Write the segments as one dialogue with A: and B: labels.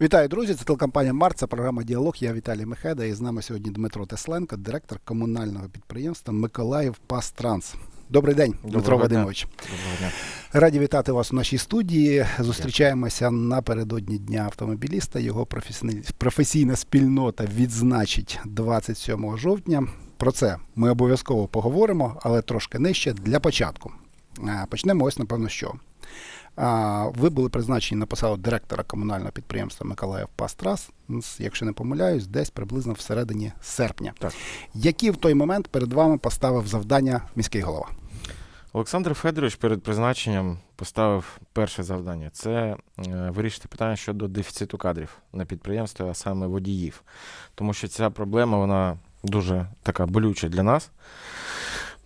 A: Вітаю, друзі! Це телекомпанія Март, це програма Діалог. Я Віталій Мехеда. І з нами сьогодні Дмитро Тесленко, директор комунального підприємства Миколаїв Пастранс. Добрий день, Дмитро
B: дня.
A: Вадимович.
B: Доброго дня.
A: Раді вітати вас у нашій студії. Зустрічаємося напередодні Дня автомобіліста. Його професійна- професійна спільнота відзначить 27 жовтня. Про це ми обов'язково поговоримо, але трошки нижче для початку. Е, Почнемо ось, напевно, що. А, Ви були призначені на посаду директора комунального підприємства Миколаїв Пастрас, якщо не помиляюсь, десь приблизно всередині серпня.
B: Так.
A: Які в той момент перед вами поставив завдання міський голова?
B: Олександр Федорович перед призначенням поставив перше завдання це е, вирішити питання щодо дефіциту кадрів на підприємстві, а саме водіїв. Тому що ця проблема вона дуже така болюча для нас.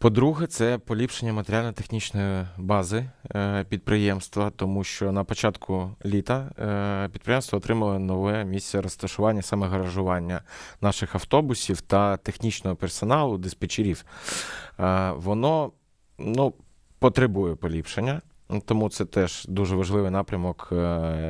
B: По-друге, це поліпшення матеріально-технічної бази е, підприємства, тому що на початку літа е, підприємство отримало нове місце розташування, саме гаражування наших автобусів та технічного персоналу, диспетчерів. Е, воно ну, потребує поліпшення. Тому це теж дуже важливий напрямок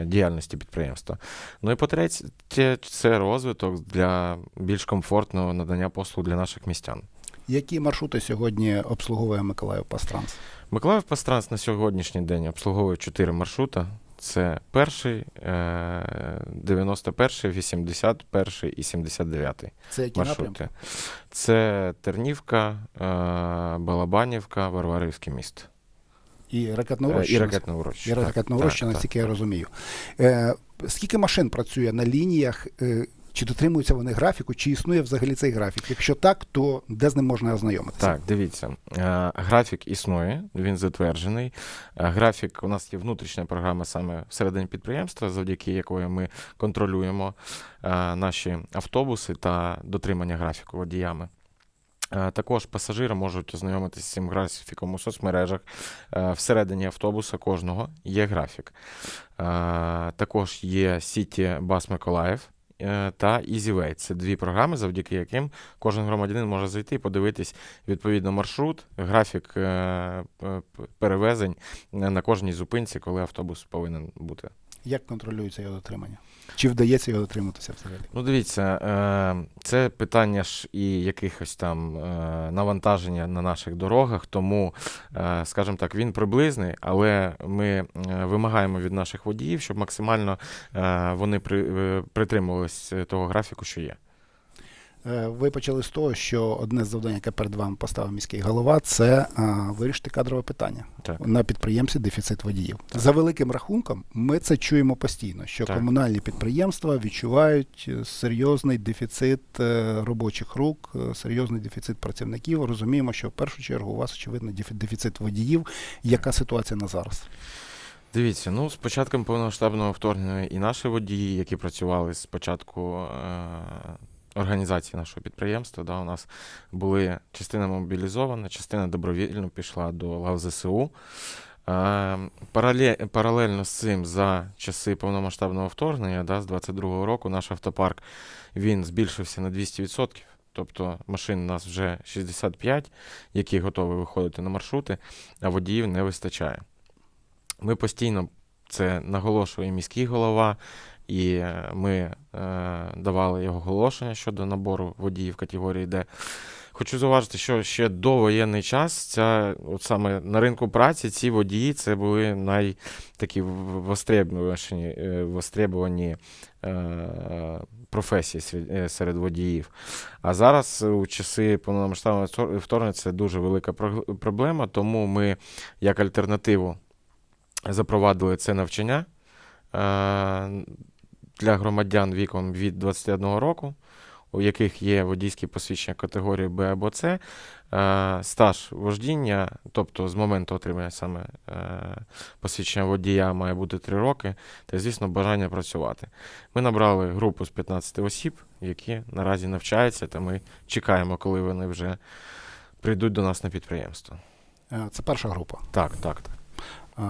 B: діяльності підприємства. Ну і по-третє, це розвиток для більш комфортного надання послуг для наших містян.
A: Які маршрути сьогодні обслуговує Миколаїв Пастранс?
B: Миколаїв Пастранс на сьогоднішній день обслуговує чотири маршрута. Це перший, е, 91, 81 і 79
A: Це які напрямки?
B: маршрути. Це Тернівка, е, Балабанівка, Варварівське місто.
A: І ракетна
B: Е. І ракетне урочище.
A: І ракетна
B: так,
A: наскільки я розумію. Е, скільки машин працює на лініях? Чи дотримуються вони графіку, чи існує взагалі цей графік? Якщо так, то де з ним можна ознайомитися?
B: Так, дивіться, е, графік існує, він затверджений. Е, Графік у нас є внутрішня програма саме всередині підприємства, завдяки якої ми контролюємо е, наші автобуси та дотримання графіку водіями. Також пасажири можуть ознайомитися з цим графіком у соцмережах. Всередині автобуса кожного є графік. Також є Сіті Бас Миколаїв та EasyWay. Це дві програми, завдяки яким кожен громадянин може зайти і подивитись відповідно маршрут, графік е, перевезень на кожній зупинці, коли автобус повинен бути.
A: Як контролюється його дотримання? Чи вдається його дотриматися взагалі?
B: Ну, дивіться, е, це питання ж і якихось там е, навантаження на наших дорогах, тому, е, скажімо так, він приблизний, але ми вимагаємо від наших водіїв, щоб максимально вони при, притримувались того графіку, що є.
A: Е, Ви почали з того, що одне з завдань, яке перед вами поставив міський голова, це а, вирішити кадрове питання.
B: Так.
A: На підприємстві дефіцит водіїв. За великим рахунком, ми це чуємо постійно, що
B: Так.
A: комунальні підприємства відчувають е, серйозний дефіцит е, робочих рук, е, серйозний дефіцит працівників. Розуміємо, що в першу чергу у вас очевидно дефіцит водіїв. Яка ситуація на зараз?
B: Дивіться, ну з початком повномасштабного вторгнення і наші водії, які працювали з початку е, організації нашого підприємства, да, у нас були частина мобілізована, частина добровільно пішла до лав ЗСУ. Е, парале, паралельно з цим за часи повномасштабного вторгнення, да, з 22-го року, наш автопарк він збільшився на 200%. Тобто машин у нас вже 65, які готові виходити на маршрути, а водіїв не вистачає. Ми постійно це наголошує міський голова, і е, ми е, давали його оголошення щодо набору водіїв категорії Д. Хочу зауважити, що ще до воєнний час ця, от саме на ринку праці ці водії це були най такі востребувані, е, е, професії серед водіїв. А зараз у часи повномасштабного вторгнення це дуже велика проблема, тому ми як альтернативу запровадили це навчання е, для громадян віком від 21 року, у яких є водійські посвідчення категорії Б або С, е, стаж вождіння, тобто з моменту отримання саме е, посвідчення водія має бути 3 роки, та, звісно, бажання працювати. Ми набрали групу з 15 осіб, які наразі навчаються, та ми чекаємо, коли вони вже прийдуть до нас на підприємство.
A: Е, Це перша група.
B: Так, так, так.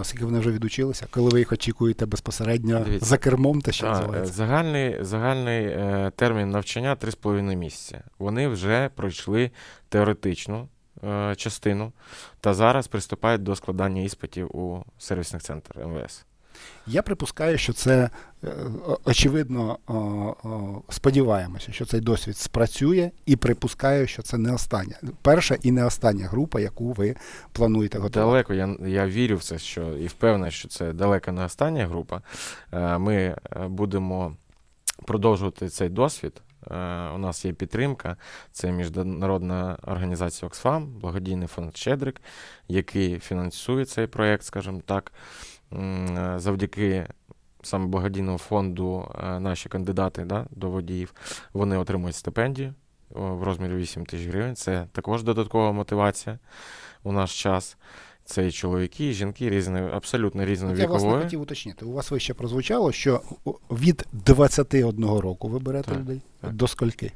A: Скільки вони вже відучилися? Коли ви їх очікуєте безпосередньо
B: Дивіться.
A: за кермом, та що називається?
B: загальний загальний е, термін навчання 3,5 місяці. Вони вже пройшли теоретичну е, частину та зараз приступають до складання іспитів у сервісних центрах МВС.
A: Я припускаю, що це е, очевидно сподіваємося, що цей досвід спрацює, і припускаю, що це не остання, перша і не остання група, яку ви плануєте готувати.
B: Далеко я, я вірю в це, що і впевнений, що це далеко не остання група. Е, Ми е, будемо продовжувати цей досвід. У нас є підтримка. Це міжнародна організація Оксфам, благодійний фонд Щедрик, який фінансує цей проєкт, скажімо так. Е, Завдяки саме благодійному фонду е, наші кандидати да, до водіїв вони отримують стипендію в розмірі 8 тисяч гривень. Це також додаткова мотивація у наш час. Це і чоловіки, і жінки різної, абсолютно
A: От Я власне хотів уточнити. У вас вище прозвучало, що від 21 року ви берете
B: Так,
A: людей
B: так.
A: до скольки?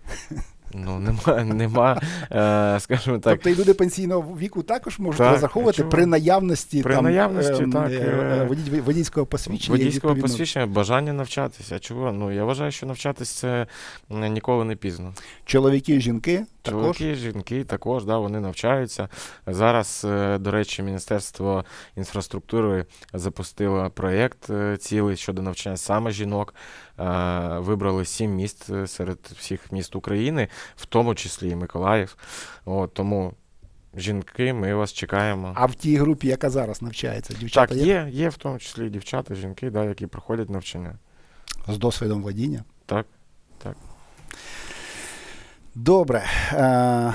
B: Ну, нема, нема е, скажімо так,
A: Тобто і люди пенсійного віку також можуть
B: Так,
A: розраховувати при наявності
B: При
A: там,
B: наявності,
A: ем,
B: так,
A: е,
B: е,
A: водій- водійського посвідчення.
B: водійського
A: відповідно-
B: посвідчення, бажання навчатися. Чого? Ну, я вважаю, що навчатись це ніколи не пізно.
A: Чоловіки і жінки також.
B: Чоловіки, жінки також, да, вони навчаються. Зараз, е, до речі, Міністерство інфраструктури запустило проєкт е, цілий щодо навчання саме жінок. Е, Вибрали сім міст е, серед всіх міст України, в тому числі і Миколаїв. От, тому жінки, ми вас чекаємо.
A: А в тій групі, яка зараз навчається, дівчата
B: Так,
A: є
B: є, є в тому числі і дівчата, жінки, да, які проходять навчання.
A: з досвідом водіння.
B: Так.
A: Добре. Е-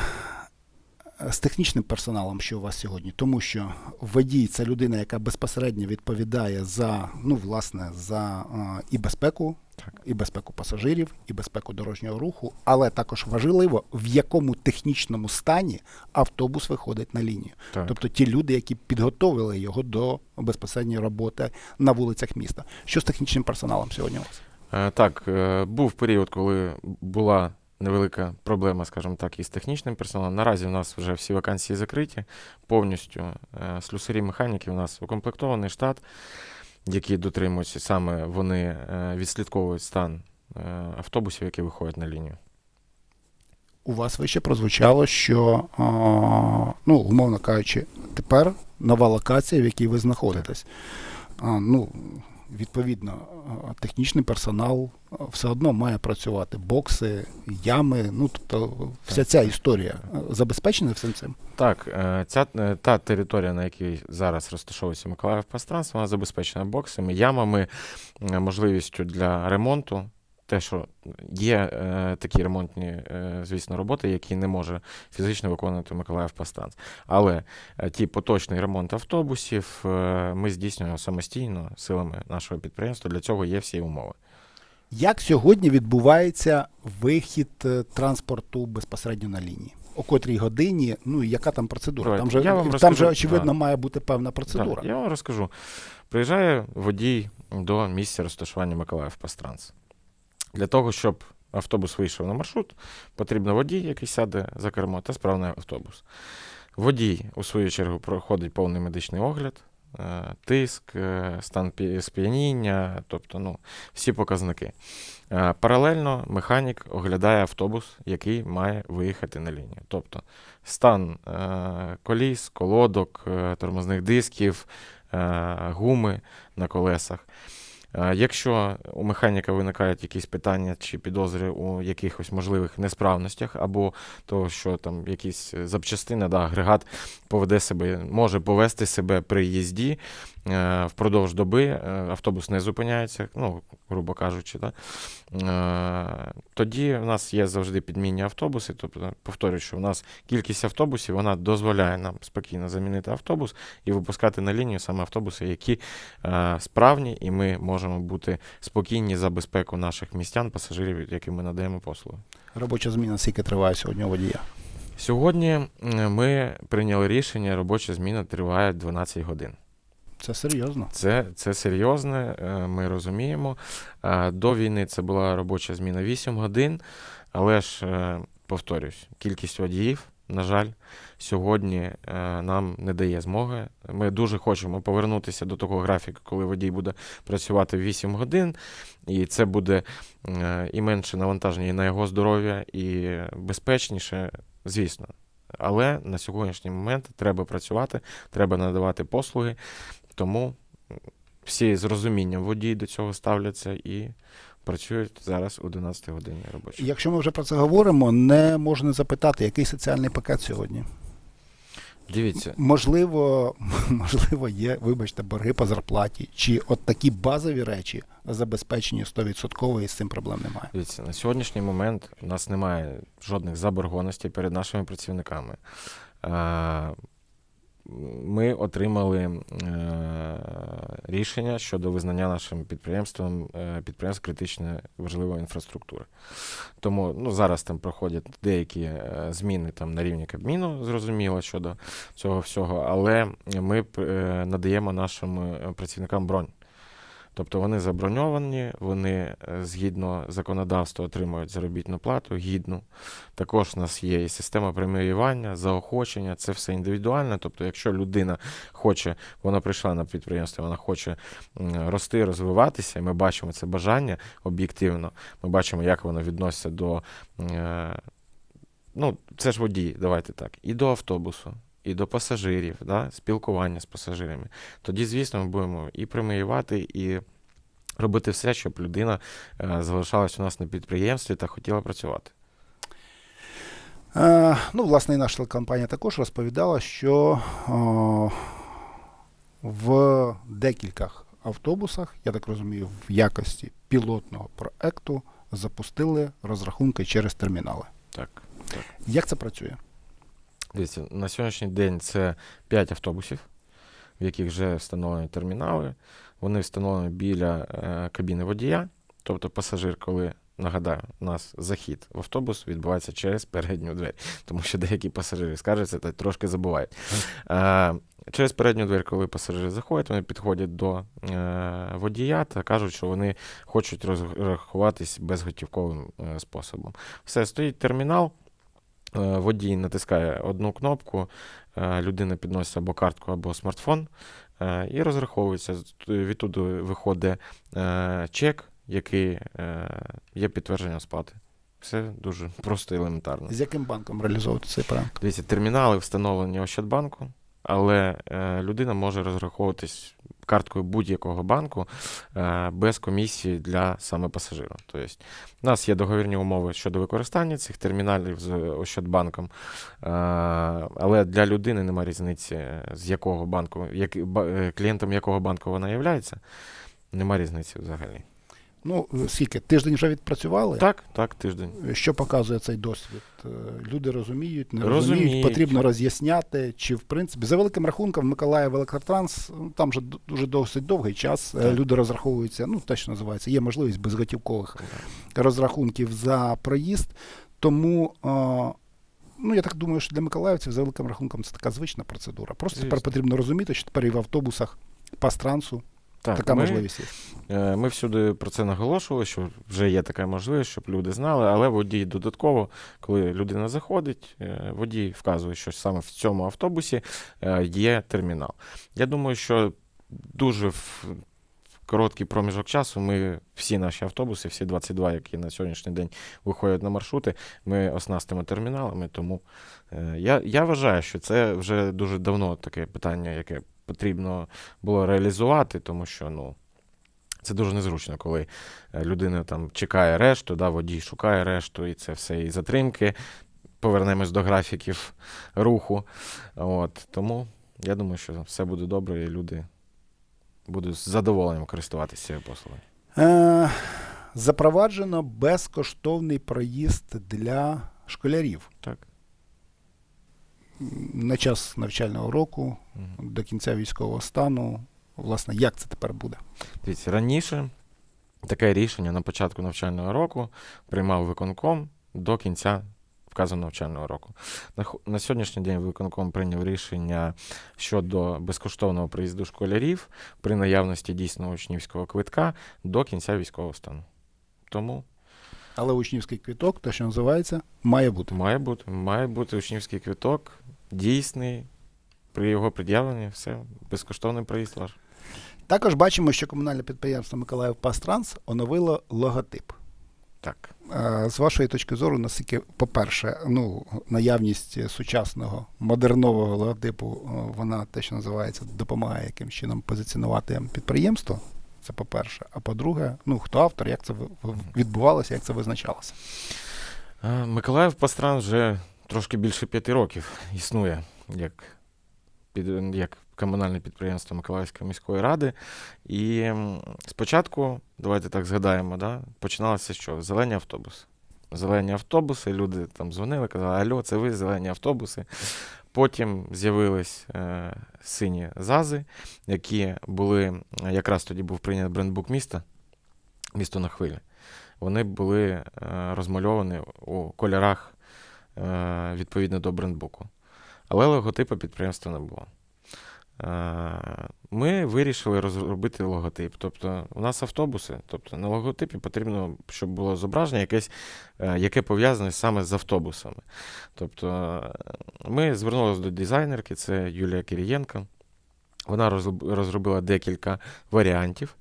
A: з технічним персоналом, що у вас сьогодні, тому що водій це людина, яка безпосередньо відповідає за ну, власне, за е, і безпеку,
B: Так.
A: і безпеку пасажирів, і безпеку дорожнього руху, але також важливо, в якому технічному стані автобус виходить на лінію.
B: Так.
A: Тобто ті люди, які підготовили його до безпосередньої роботи на вулицях міста. Що з технічним персоналом сьогодні у вас?
B: Е, Так, е, був період, коли була невелика проблема, скажімо так, із технічним персоналом. Наразі у нас вже всі вакансії закриті повністю. Е, Слюсарі механіки у нас укомплектований штат, які дотримуються саме вони е, відслідковують стан е, автобусів, які виходять на лінію.
A: У вас вище прозвучало, що, а, ну, умовно кажучи, тепер нова локація, в якій ви знаходитесь. А, ну, відповідно, технічний персонал все одно має працювати. Бокси, ями, ну, тобто вся
B: Так.
A: ця історія забезпечена всім цим.
B: Так, е, ця, е, та територія, на якій зараз розташовується Миколаїв пространство, вона забезпечена боксами, ямами, е, можливістю для ремонту. Те, що є е, такі ремонтні, е, звісно, роботи, які не може фізично виконувати Миколаїв Пастанц. Але е, ті поточний ремонт автобусів е, ми здійснюємо самостійно силами нашого підприємства. Для цього є всі умови.
A: Як сьогодні відбувається вихід е, транспорту безпосередньо на лінії? О котрій годині, ну і яка там процедура?
B: Давайте,
A: Там же,
B: я вам
A: там
B: розкажу.
A: же очевидно,
B: Да.
A: має бути певна процедура.
B: Так, я вам розкажу. Приїжджає водій до місця розташування Миколаїв Пастранс. Для того, щоб автобус вийшов на маршрут, потрібно водій, який сяде за кермо, та справний автобус. Водій, у свою чергу, проходить повний медичний огляд, е, тиск, е, стан сп'яніння, тобто ну, всі показники. Е, Паралельно механік оглядає автобус, який має виїхати на лінію. Тобто стан коліс, колодок, тормозних дисків, гуми на колесах. Е, Якщо у механіка виникають якісь питання чи підозри у якихось можливих несправностях, або того, що там якісь запчастини, да, агрегат поведе себе, може повести себе при їзді е, впродовж доби, е, автобус не зупиняється, ну, грубо кажучи, да, тоді в нас є завжди підмінні автобуси. Тобто, повторюю, що в нас кількість автобусів вона дозволяє нам спокійно замінити автобус і випускати на лінію саме автобуси, які справні, і ми можемо бути спокійні за безпеку наших містян, пасажирів, яким ми надаємо послуги.
A: Робоча зміна скільки триває сьогодні у водія?
B: Сьогодні ми прийняли рішення, робоча зміна триває 12 годин.
A: Це серйозно.
B: Це, це серйозне, е, ми розуміємо. Е, До війни це була робоча зміна 8 годин, але ж, е, повторюсь, кількість водіїв, на жаль, сьогодні е, нам не дає змоги. Ми дуже хочемо повернутися до того графіку, коли водій буде працювати 8 годин, і це буде е, і менше навантаження і на його здоров'я, і безпечніше, звісно. Але на сьогоднішній момент треба працювати, треба надавати послуги. Тому всі з розумінням водії до цього ставляться і працюють зараз 11 годині робочі.
A: Якщо ми вже про це говоримо, не можна запитати, який соціальний пакет сьогодні.
B: Дивіться,
A: Можливо, можливо, є, вибачте, борги по зарплаті, чи от такі базові речі забезпечені 100% і з цим проблем немає.
B: Дивіться, на сьогоднішній момент у нас немає жодних заборгованостей перед нашими працівниками. Ми отримали е, рішення щодо визнання нашим підприємством е, підприємств критичної важливої інфраструктури. Тому ну, зараз там проходять деякі е, зміни там, на рівні Кабміну, зрозуміло, щодо цього всього, але ми надаємо нашим працівникам бронь. Тобто вони заброньовані, вони е, згідно законодавства отримують заробітну плату гідну. Також у нас є і система преміювання, заохочення, це все індивідуально. Тобто, якщо людина хоче, вона прийшла на підприємство, вона хоче рости, розвиватися, і ми бачимо це бажання об'єктивно. Ми бачимо, як воно відноситься до. е, Ну, це ж водії, давайте так, і до автобусу, і до пасажирів, да, спілкування з пасажирами. Тоді, звісно, ми будемо і преміювати, і робити все, щоб людина е, залишалась у нас на підприємстві та хотіла працювати.
A: Е, ну, власне, і наша телекомпанія також розповідала, що о, в декількох автобусах, я так розумію, в якості пілотного проекту запустили розрахунки через термінали.
B: Так, так.
A: Як це працює?
B: Дивіться, на сьогоднішній день це 5 автобусів, в яких вже встановлені термінали. Вони встановлені біля е, кабіни водія. Тобто пасажир, коли нагадаю, у нас захід в автобус відбувається через передню двері, тому що деякі пасажири скаржаться та трошки забувають. Е, через передню двері, коли пасажири заходять, вони підходять до е, водія та кажуть, що вони хочуть розрахуватись безготівковим е, способом. Все, стоїть термінал. Е, Водій натискає одну кнопку, е, людина підносить або картку, або смартфон е, і розраховується. Відтуди виходить чек, який є підтвердженням сплати. Все дуже просто і елементарно.
A: З яким банком реалізовувати цей проект?
B: Дивіться, термінали встановлені Ощадбанку, але е, людина може розраховуватись карткою будь-якого банку е, без комісії для саме пасажира. Тобто, у нас є договірні умови щодо використання цих терміналів з Ощадбанком, е, але для людини немає різниці, з якого банку, як, клієнтом якого банку вона є, немає різниці взагалі.
A: Ну, скільки? Тиждень вже відпрацювали?
B: Так, так, тиждень.
A: Що показує цей досвід? Е, Люди розуміють, не розуміють,
B: Розуміють.
A: потрібно роз'ясняти, чи в принципі за великим рахунком Миколаїв Електротранс, ну, там же д- дуже досить довгий час. е,
B: Так.
A: Люди розраховуються, ну те, що називається, є можливість безготівкових розрахунків за проїзд. Тому е, ну я так думаю, що для миколаївців за великим рахунком це така звична процедура. Просто тепер потрібно розуміти, що тепер і в автобусах пастрансу
B: Так,
A: така
B: ми-
A: можливість є.
B: Е, Ми всюди про це наголошували, що вже є така можливість, щоб люди знали, але водій додатково, коли людина заходить, е, водій вказує, що саме в цьому автобусі е, є термінал. Я думаю, що дуже в короткий проміжок часу ми всі наші автобуси, всі 22, які на сьогоднішній день виходять на маршрути, ми оснастимо терміналами. Тому я, я вважаю, що це вже дуже давно таке питання, яке потрібно було реалізувати, тому що ну. Це дуже незручно, коли е, людина там чекає решту, да, водій шукає решту, і це все і затримки. Повернемось до графіків руху. От, тому я думаю, що все буде добре, і люди будуть з задоволенням користуватися цією послугою.
A: Е, запроваджено безкоштовний проїзд для школярів
B: Так.
A: На час навчального року
B: Мгм.
A: до кінця військового стану. Власне, як це тепер буде?
B: Дивіться, раніше таке рішення на початку навчального року приймав виконком до кінця вказаного навчального року. На, на сьогоднішній день виконком прийняв рішення щодо безкоштовного приїзду школярів при наявності дійсного учнівського квитка до кінця військового стану. Тому
A: Але учнівський квіток, те, що називається, має бути.
B: має бути, має бути учнівський квиток дійсний. При його пред'явленні все, безкоштовний проїзд ваш.
A: Також бачимо, що комунальне підприємство Миколаїв Пастранс оновило логотип.
B: Так.
A: Е, З вашої точки зору, наскільки, по-перше, ну, наявність сучасного модернового логотипу, е, вона те, що називається, допомагає яким чином позиціонувати підприємство. Це по-перше. А по-друге, ну хто автор, як це відбувалося, як це визначалося?
B: Е, Миколаїв Пастран вже трошки більше п'яти років існує як, під, як комунальне підприємство Миколаївської міської ради. І спочатку, давайте так згадаємо, да, починалося чого? Зелені автобуси. Зелені автобуси, люди там дзвонили, казали, альо, це ви зелені автобуси. Потім з'явились е, сині ЗАЗи, які були, е, якраз тоді був прийнятий брендбук міста, місто на хвилі. Вони були е, розмальовані у кольорах відповідно до брендбуку. Але логотипу підприємства не було. Е, Ми вирішили розробити логотип. Тобто, у нас автобуси, тобто на логотипі потрібно, щоб було зображення якесь, е, яке пов'язане саме з автобусами. Тобто, е, ми звернулися до дизайнерки, це Юлія Кирієнко. Вона розробила декілька варіантів.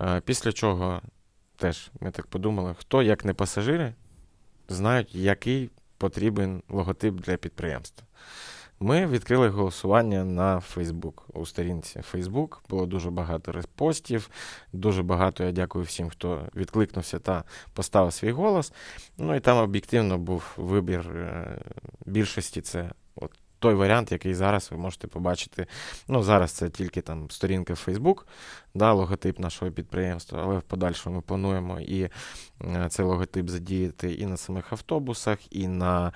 B: Е, Після чого теж ми так подумали, хто, як не пасажири, знають, який потрібен логотип для підприємства. Ми відкрили голосування на Facebook. У сторінці Facebook було дуже багато репостів, дуже багато. Я дякую всім, хто відкликнувся та поставив свій голос. Ну і там об'єктивно був вибір е, більшості. Це той варіант, який зараз ви можете побачити. Ну, зараз це тільки там сторінка Facebook, да, логотип нашого підприємства, але в подальшому ми плануємо і е, цей логотип задіяти і на самих автобусах, і на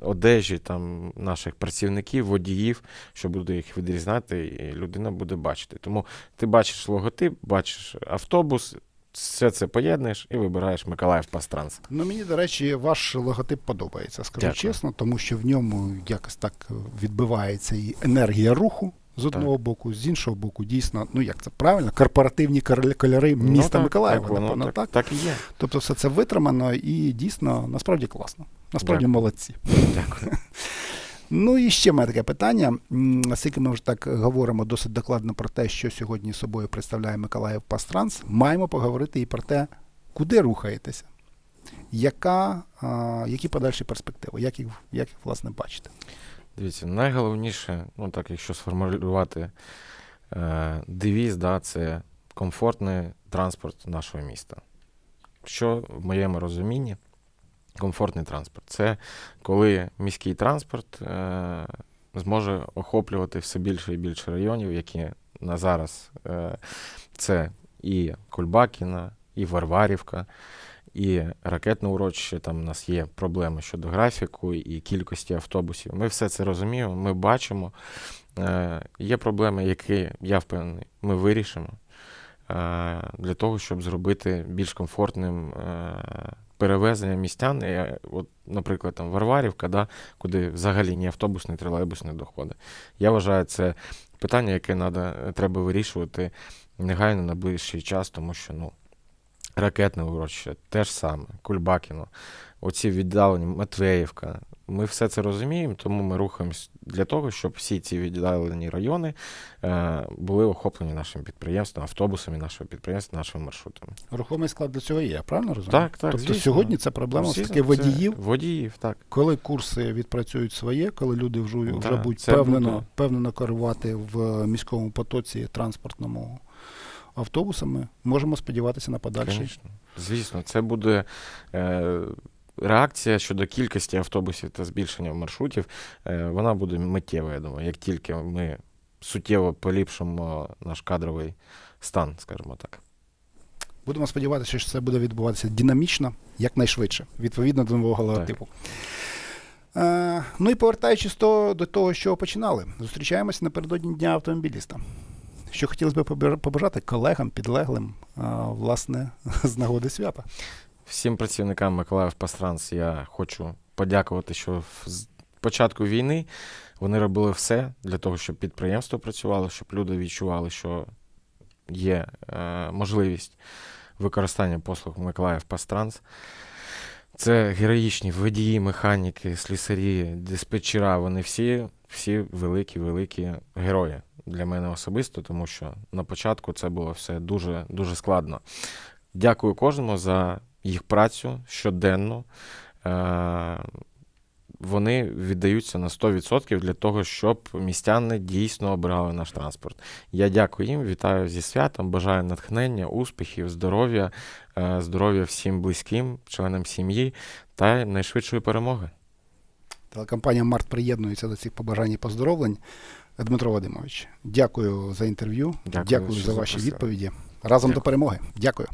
B: одежі там, наших працівників, водіїв, що буде їх відрізняти, і людина буде бачити. Тому ти бачиш логотип, бачиш автобус, все це поєднуєш і вибираєш Миколаїв Пастранс.
A: Ну, мені, до речі, ваш логотип подобається, скажу
B: Дякую.
A: чесно, тому що в ньому якось так відбивається і енергія руху. З одного боку, з іншого боку, дійсно, ну як це правильно, корпоративні кольори міста
B: ну, так,
A: Миколаєва,
B: так,
A: напевно,
B: так,
A: так?
B: так і є.
A: Тобто все це витримано і дійсно насправді класно. Насправді
B: Дякую.
A: молодці.
B: Дякую.
A: Ну і ще мене таке питання. Оскільки ми вже так говоримо досить докладно про те, що сьогодні собою представляє Миколаїв Пастранс, маємо поговорити і про те, куди рухаєтеся, яка, а, які подальші перспективи, як їх, як їх власне бачите.
B: Дивіться, найголовніше, ну так, якщо сформулювати е, девіз, да, це комфортний транспорт нашого міста. Що в моєму розумінні, комфортний транспорт це коли міський транспорт е, зможе охоплювати все більше і більше районів, які на зараз е, це і Кульбакіна, і Варварівка, і ракетне урочище. Там у нас є проблеми щодо графіку і кількості автобусів. Ми все це розуміємо, ми бачимо. Е, є проблеми, які я впевнений, ми вирішимо е, для того, щоб зробити більш комфортним е, перевезення містян. І, от, наприклад, там Варварівка, да, куди взагалі ні автобус, ні тролейбус не доходить. Я вважаю, це питання, яке надо, треба вирішувати негайно на ближчий час, тому що ну, ракетне урочище те ж саме, Кульбакіно, оці віддалені Матвеївка. Ми все це розуміємо, тому ми рухаємось для того, щоб всі ці віддалені райони е, були охоплені нашим підприємством, автобусами нашого підприємства, нашими маршрутами.
A: Рухомий склад для цього є, я правильно розумію?
B: Так, так,
A: Тобто
B: звісно.
A: сьогодні це проблема все таки водіїв,
B: Водіїв, так.
A: коли курси відпрацюють своє, коли люди вже, вже
B: Да,
A: будуть впевнено,
B: буде.
A: впевнено керувати в міському потоці транспортному автобусами, можемо сподіватися на подальший.
B: Звісно. Звісно, це буде е, реакція щодо кількості автобусів та збільшення маршрутів. Е, вона буде миттєва, я думаю, як тільки ми суттєво поліпшимо наш кадровий стан, скажімо так.
A: Будемо сподіватися, що це буде відбуватися динамічно, якнайшвидше, відповідно до нового логотипу. Е, ну і повертаючись до, до того, що починали, зустрічаємося напередодні Дня автомобіліста. Що хотілося б побажати колегам, підлеглим, е, власне, з нагоди свята.
B: Всім працівникам Миколаїв Пастранс я хочу подякувати, що з початку війни вони робили все для того, щоб підприємство працювало, щоб люди відчували, що є е, можливість використання послуг Миколаїв Пастранс. Це героїчні водії, механіки, слісарі, диспетчера. Вони всі, всі великі, великі герої для мене особисто, тому що на початку це було все дуже, дуже складно. Дякую кожному за їх працю щоденно. Е, вони віддаються на 100% для того, щоб містяни дійсно обирали наш транспорт. Я дякую їм, вітаю зі святом, бажаю натхнення, успіхів, здоров'я, е, здоров'я всім близьким, членам сім'ї та найшвидшої перемоги.
A: Телекомпанія Март приєднується до цих побажань і поздоровлень. Дмитро Вадимович, дякую за інтерв'ю.
B: Дякую,
A: Дякую за ваші
B: запросили.
A: відповіді. Разом до перемоги. Дякую.